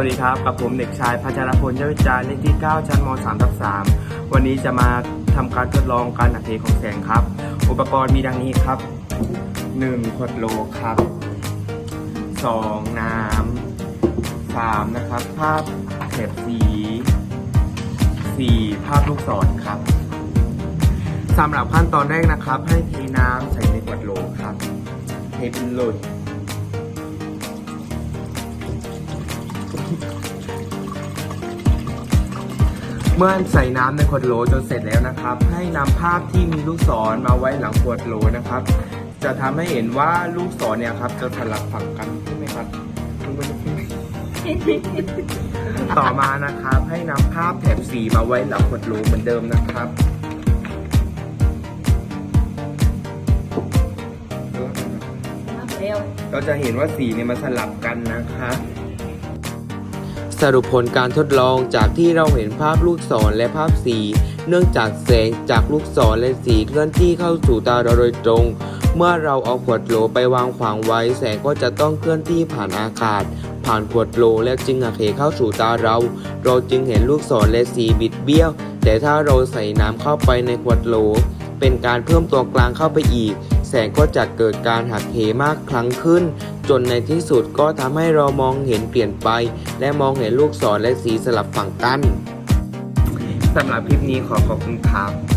วัสดีครับ กับผมเด็กชายพัชรพลเจ้าวิจารณ์เลขที่ 9 ชั้นม 3 ทับ3วันนี้จะมาทำการทดลองการหักเหของแสงครับ อุปกรณ์มีดังนี้ครับ 1 ขวดโหลครับ 2 น้ำ 3 นะครับ ภาพแถบสี 4 ภาพลูกศรครับสำหรับขั้นตอนแรกนะครับ ให้เทน้ำใส่ในขวดโหลครับเทไปเลย เมื่อใส่น้ำในขวดโหลจนเสร็จแล้วนะครับ ให้นำภาพที่มีลูกศรมาไว้หลังขวดโหลนะครับ จะทำให้เห็นว่าลูกศรเนี่ยครับจะสลับฝั่งกันใช่ไหมครับต่อมานะครับให้นำภาพแถบสีมาไว้หลังขวดโหลเหมือนเดิมนะครับเร็วเราจะเห็นว่าสีเนี่ยมันสลับกันนะคะ สรุปผลการทดลองจากที่เราเห็นภาพลูกศรและภาพสี เนื่องจากแสงจากลูกศรและสีเคลื่อนที่เข้าสู่ตาเราโดยตรง เมื่อเราเอาขวดโหลไปวางขวางไว้ แสงก็จะต้องเคลื่อนที่ผ่านอากาศ ผ่านขวดโหลและจึงหักเหเข้าสู่ตาเรา เราจึงเห็นลูกศรและสีบิดเบี้ยว แต่ถ้าเราใส่น้ำเข้าไปในขวดโหลเป็นการเพิ่มตัวกลางเข้าไปอีก แสงก็จะเกิดการหักเหมากครั้งขึ้น จนในที่สุดก็ทำให้เรามองเห็นเปลี่ยนไป และมองเห็นลูกศรและสีสลับฝั่งกันสำหรับคลิปนี้ขอขอบคุณครับ